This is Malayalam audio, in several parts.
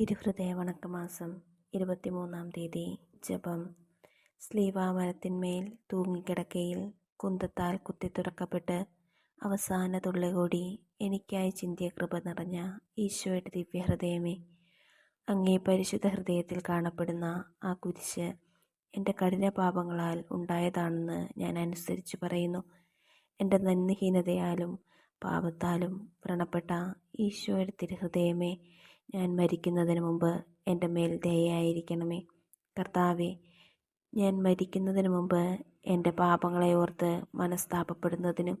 തിരുഹൃദയ വണക്കമാസം ഇരുപത്തിമൂന്നാം തീയതി ജപം. സ്ലീവാമരത്തിന്മേൽ തൂങ്ങിക്കിടക്കയിൽ കുന്തത്താൽ കുത്തിത്തുറക്കപ്പെട്ട് അവസാന തുള്ളി കൂടി എനിക്കായി ചിന്തിയ കൃപ നിറഞ്ഞ ഈശോയുടെ ദിവ്യഹൃദയമേ അങ്ങേ പരിശുദ്ധ ഹൃദയത്തിൽ കാണപ്പെടുന്ന ആ കുരിശ് എന്റെ കഠിന പാപങ്ങളാൽ ഉണ്ടായതാണെന്ന് ഞാൻ അനുസരിച്ച് പറയുന്നു. എന്റെ നന്ദിഹീനതയാലും പാപത്താലും വ്രണപ്പെട്ട ഈശോയുടെ തിരുഹൃദയമേ ഞാൻ മരിക്കുന്നതിന് മുമ്പ് എന്റെ മേൽ ദയയായിരിക്കണമേ. കർത്താവെ ഞാൻ മരിക്കുന്നതിന് മുമ്പ് എന്റെ പാപങ്ങളെ ഓർത്ത് മനസ്താപപ്പെടുന്നതിനും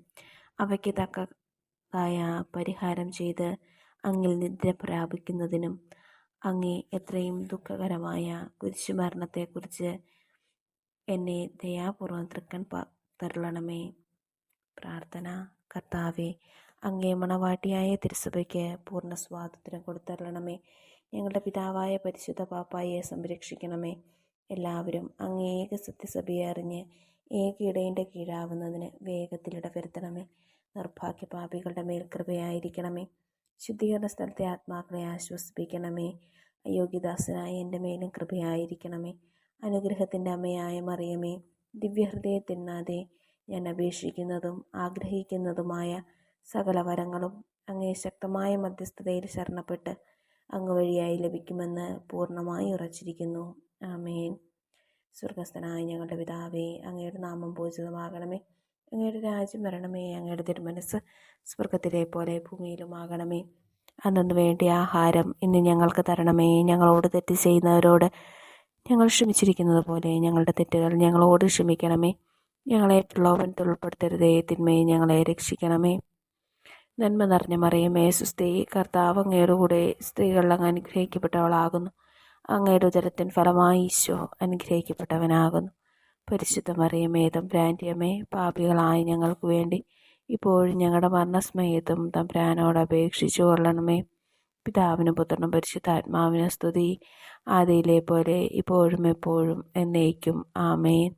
അവയ്ക്ക് തക്കതായ പരിഹാരം ചെയ്ത് അങ്ങിൽ നിദ്ര പ്രാപിക്കുന്നതിനും അങ്ങേ എത്രയും ദുഃഖകരമായ കുരിശുമരണത്തെക്കുറിച്ച് എന്നെ ദയാപൂർവം തൃക്കൻ തരളണമേ. പ്രാർത്ഥന കർത്താവെ അങ്ങേ മണവാട്ടിയായ തിരുസഭയ്ക്ക് പൂർണ സ്വാതന്ത്ര്യം കൊടുത്തരണമേ ഞങ്ങളുടെ പിതാവായ പരിശുദ്ധ പാപ്പായെ സംരക്ഷിക്കണമേ. എല്ലാവരും അങ്ങേ ഏക സത്യസഭയെ അറിഞ്ഞ് ഏക ഇടേന്റെ കീഴാവുന്നതിന് വേഗത്തിൽ ഇടവരുത്തണമേ. നിർഭാഗ്യ പാപികളുടെ മേൽ കൃപയായിരിക്കണമേ ശുദ്ധീകരണ സ്ഥലത്തെ ആത്മാക്കളെ ആശ്വസിപ്പിക്കണമേ. അയോഗ്യദാസനായ എന്റെ മേലും കൃപയായിരിക്കണമേ. അനുഗ്രഹത്തിന്റെ അമ്മയായ മറിയമേ ദിവ്യഹൃദയത്തിനാതെ ഞാൻ അപേക്ഷിക്കുന്നതും ആഗ്രഹിക്കുന്നതുമായ സകല വരങ്ങളും അങ്ങേ ശക്തമായ മധ്യസ്ഥതയിൽ ശരണപ്പെട്ട് അങ്ങ് വഴിയായി ലഭിക്കുമെന്ന് പൂർണമായി ഉറച്ചിരിക്കുന്നു. ആമേൻ. സ്വർഗസ്ഥനായ ഞങ്ങളുടെ പിതാവേ അങ്ങയുടെ നാമം പൂജിതമാകണമേ. അങ്ങയുടെ രാജ്യം വരണമേ. അങ്ങയുടെ തിരുമനസ് സ്വർഗത്തിലെ പോലെ ഭൂമിയിലുമാകണമേ. അന്നു വേണ്ടിയ ആഹാരം ഇന്ന് ഞങ്ങൾക്ക് തരണമേ. ഞങ്ങളോട് തെറ്റ് ചെയ്യുന്നവരോട് ഞങ്ങൾ ക്ഷമിച്ചിരിക്കുന്നത് പോലെ ഞങ്ങളുടെ തെറ്റുകൾ ഞങ്ങളോട് ക്ഷമിക്കണമേ. ഞങ്ങളെ പ്രലോഭനത്തിൽ ഉൾപ്പെടുത്തരുതേ. തിന്മയെ ഞങ്ങളെ രക്ഷിക്കണമേ. നന്മ നിറഞ്ഞ മറിയമേ സുസ്ത്രീ കർത്താവ് അങ്ങയുടെ കൂടെ സ്ത്രീകൾ അങ്ങ് അനുഗ്രഹിക്കപ്പെട്ടവളാകുന്നു. അങ്ങയുടെ ഉദരത്തിൻ ഫലമായി ഈശോ അനുഗ്രഹിക്കപ്പെട്ടവനാകുന്നു. പരിശുദ്ധ മറിയമേ തമ്പ്രാന്റിയമ്മേ പാപികളായ ഞങ്ങൾക്ക് വേണ്ടി ഇപ്പോഴും ഞങ്ങളുടെ മരണസ്മയത്തും തമ്പ്രാനോട് അപേക്ഷിച്ചു കൊള്ളണമേ പിതാവിനും പുത്രനും പരിശുദ്ധാത്മാവിനും സ്തുതി. ആദിയിലെ പോലെ ഇപ്പോഴും എപ്പോഴും എന്നേക്കും. ആമേൻ.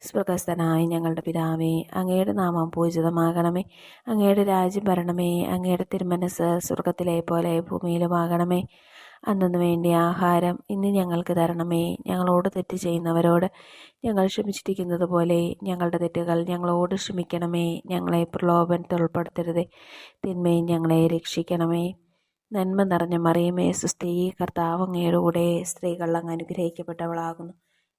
സ്വർഗസ്ഥനായ ഞങ്ങളുടെ പിതാവേ അങ്ങയുടെ നാമം പൂജിതമാകണമേ. അങ്ങയുടെ രാജ്യം ഭരണമേ അങ്ങയുടെ തിരുമനസ് സ്വർഗത്തിലെ പോലെ ഭൂമിയിലുമാകണമേ. അന്നു വേണ്ടിയ ആഹാരം ഇന്ന് ഞങ്ങൾക്ക് തരണമേ. ഞങ്ങളോട് തെറ്റ് ചെയ്യുന്നവരോട് ഞങ്ങൾ ക്ഷമിച്ചിരിക്കുന്നത് പോലെ ഞങ്ങളുടെ തെറ്റുകൾ ഞങ്ങളോട് ക്ഷമിക്കണമേ. ഞങ്ങളെ പ്രലോഭനത്തിൽ ഉൾപ്പെടുത്തരുതേ. തിന്മയും ഞങ്ങളെ രക്ഷിക്കണമേ. നന്മ നിറഞ്ഞ മറിയമേ സുസ്ഥീ കർത്താവ് അങ്ങയുടെ കൂടെ സ്ത്രീകൾ അങ്ങ് അനുഗ്രഹിക്കപ്പെട്ടവളാകുന്നു.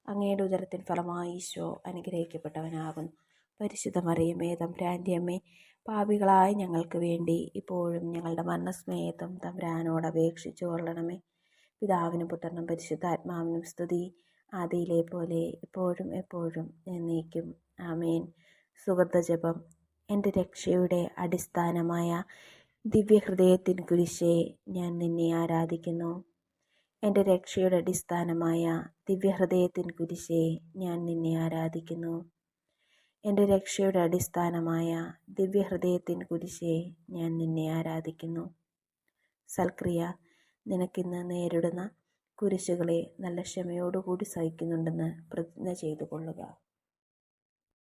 അങ്ങയുടെ ഉദരത്തിൻ ഫലമായി ഈശോ അനുഗ്രഹിക്കപ്പെട്ടവനാകുന്നു. പരിശുദ്ധ മറിയമേ തമ്പുരാന്റെ അമ്മേ പാപികളായ ഞങ്ങൾക്ക് വേണ്ടി ഇപ്പോഴും ഞങ്ങളുടെ മരണസ്മേയത്തും തമ്പുരാനോട് അപേക്ഷിച്ചു കൊള്ളണമേ. പിതാവിനും പുത്രനും പരിശുദ്ധാത്മാവിനും സ്തുതി. ആദിയിലെ പോലെ ഇപ്പോഴും എപ്പോഴും എന്നേക്കും. ആമേൻ. സുഹൃത്തജപം എന്റെ രക്ഷയുടെ അടിസ്ഥാനമായ ദിവ്യഹൃദയത്തിൻ കുരിശേ ഞാൻ നിന്നെ ആരാധിക്കുന്നു. എന്റെ രക്ഷയുടെ അടിസ്ഥാനമായ ദിവ്യഹൃദയത്തിൻ കുരിശേ ഞാൻ നിന്നെ ആരാധിക്കുന്നു. എന്റെ രക്ഷയുടെ അടിസ്ഥാനമായ ദിവ്യഹൃദയത്തിൻ കുരിശേ ഞാൻ നിന്നെ ആരാധിക്കുന്നു. സൽക്രിയ നിനക്കിന്ന് നേരിടുന്ന കുരിശുകളെ നല്ല ക്ഷമയോടുകൂടി സഹിക്കുന്നുണ്ടെന്ന് പ്രതിജ്ഞ ചെയ്തു കൊള്ളുക